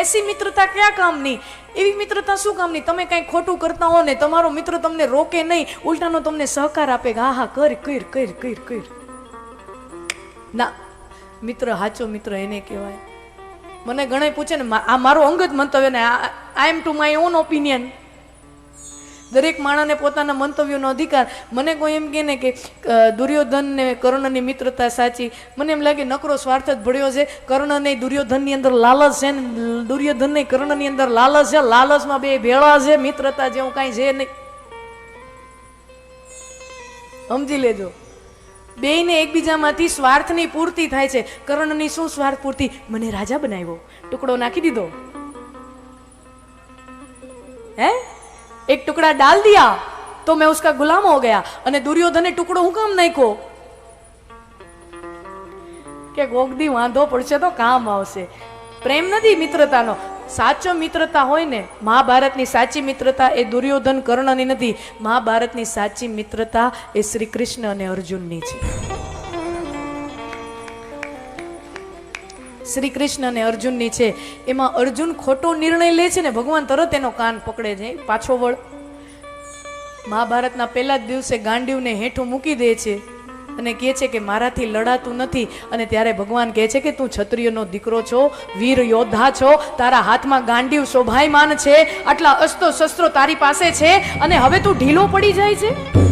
એસી મિત્રતા ક્યાં કામની? એવી મિત્રતા શું કામની? તમે કાંઈ ખોટું કરતા હો ને તમારો મિત્ર તમને રોકે નહીં, ઉલટાનો તમને સહકાર આપે કે હા હા કર કર કર કર કર. ના, મિત્ર હાચો મિત્ર એને કહેવાય. મને ઘણા પૂછે ને આ મારો અંગત મંતવ્ય ને I am to my own opinion દરેક માણસને પોતાના મંતવ્યોનો અધિકાર. મને કોઈ એમ કહે ને કે અ, દુર્યોધન ને કર્ણની મિત્રતા સાચી. મને એમ લાગે નકરો સ્વાર્થ જ ભળ્યો છે. કર્ણને દુર્યોધનની અંદર લાલચ છે ને દુર્યોધનને કર્ણની અંદર લાલચ છે. લાલચમાં બે ભેળા છે મિત્રતા જેવું કાંઈ છે નહીં. સમજી લેજો. બેયને એકબીજામાંથી સ્વાર્થની પૂર્તિ થાય છે. કર્ણની શું સ્વાર્થ પૂર્તિ? મને રાજા બનાવ્યો. ટુકડો નાખી દીધો. है एक टुकड़ा डाल दिया तो मैं उसका गुलाम हो गया અને દુર્યોધને ટુકડો હું કામ નાખ્યો કે ગોગદી વાંધો પડશે તો કામ આવશે પ્રેમ નથી મિત્રતાનો સાચો મિત્રતા હોય ને મહાભારતની સાચી મિત્રતા એ દુર્યોધન કર્ણની નથી મહાભારતની સાચી મિત્રતા એ શ્રી કૃષ્ણ અને અર્જુનની છે શ્રી કૃષ્ણ અને અર્જુનની છે. એમાં અર્જુન ખોટો નિર્ણય લે છે ને, ભગવાન તરત એનો કાન પકડે છે. પાછો વળ. મહાભારતના પહેલા જ દિવસે ગાંડીવને હેઠું મૂકી દે છે અને કહે છે કે મારાથી લડાતું નથી. અને ત્યારે ભગવાન કહે છે કે તું ક્ષત્રિયનો દીકરો છો, વીર યોદ્ધા છો, તારા હાથમાં ગાંડીવ શોભાયમાન છે, આટલા અસ્ત્રો શસ્ત્રો તારી પાસે છે અને હવે તું ઢીલો પડી જાય છે?